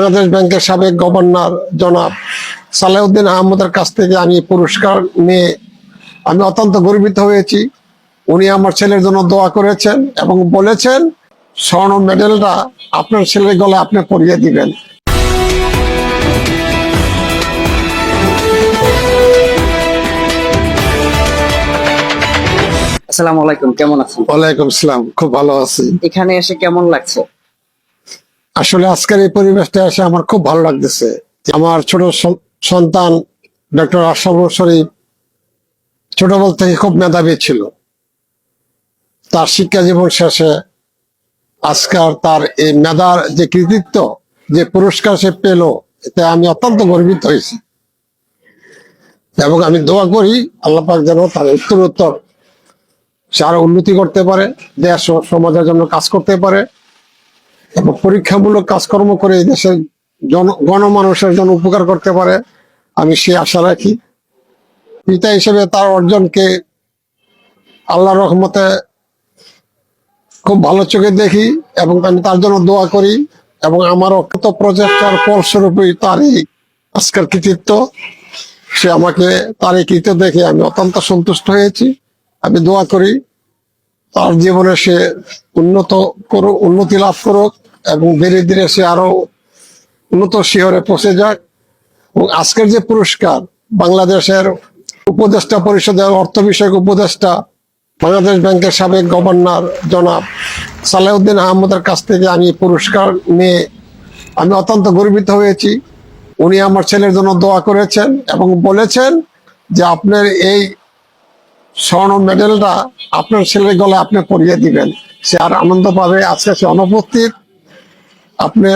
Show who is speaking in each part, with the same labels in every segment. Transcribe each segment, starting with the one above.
Speaker 1: বাংলাদেশ ব্যাংকের সাবেক গভর্নর জনাব সালেউদ্দিন আহমদের কাছ থেকে আমি পুরস্কার নিয়ে আমি অত্যন্ত গর্বিত হয়েছি। উনি আমার ছেলের জন্য দোয়া করেছেন এবং বলেছেন স্বর্ণ মেডেলটা আপনার ছেলের গলে আপনি পরিয়ে দিবেন।
Speaker 2: আসসালামু আলাইকুম কেমন আছেন?
Speaker 1: ওয়ালাইকুম আসসালাম খুব ভালো আছি।
Speaker 2: এখানে এসে কেমন লাগছে?
Speaker 1: আসলে আজকের এই পরিবেশটা এসে আমার খুব ভালো লাগতেছে আমার ছোট সন্তান ডক্টর আশরাফ শরীফ ছোটবেলা থেকে খুব মেধাবী ছিল। তার শিক্ষা জীবন শেষে আজকাল তার এই মেধার যে কৃতিত্ব, যে পুরস্কার সে পেল, এতে আমি অত্যন্ত গর্বিত হয়েছি। এবং আমি দোয়া করি আল্লাহ পাক যেন তার উত্তরোত্তর সে আরও উন্নতি করতে পারে, দেশ সমাজের জন্য কাজ করতে পারে। পরীক্ষামূলক কাজকর্ম করে এই দেশের জন, গণমানুষের জন্য উপকার করতে পারে, আমি সে আশা রাখি। পিতা হিসেবে তার অর্জনকে আল্লাহ রহমতে খুব ভালো চোখে দেখি এবং আমি তার জন্য দোয়া করি এবং আমার অক্ষত প্রচেষ্টার ফলস্বরূপই তার এই আজকের কৃতিত্ব। সে আমাকে তার এই কৃতিত্ব দেখে আমি অত্যন্ত সন্তুষ্ট হয়েছি। আমি দোয়া করি, তার জীবনে সে উন্নত করুক, উন্নতি লাভ করুক। এবং ধীরে ধীরে সে আরও উন্নত শিহরে পৌঁছে যাক। এবং আজকের যে পুরস্কার, বাংলাদেশের উপদেষ্টা পরিষদের অর্থ বিষয়ক উপদেষ্টা, বাংলাদেশ ব্যাংকের সাবেক গভর্নর জনাব সালেউদ্দিন আহমদের কাছ থেকে আমি পুরস্কার নিয়ে আমি অত্যন্ত গর্বিত হয়েছি। উনি আমার ছেলের জন্য দোয়া করেছেন এবং বলেছেন যে আপনার এই স্বর্ণ মেডেলটা আপনার ছেলের গলায় আপনি পরিয়ে দিবেন। সে আর আনন্দ পাবে, আজকে সে অনুপস্থিত। আপনি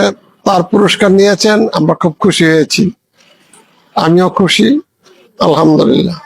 Speaker 1: তার পুরস্কার নিয়েছেন আমরা খুব খুশি হয়েছি। আমিও খুশি আলহামদুলিল্লাহ।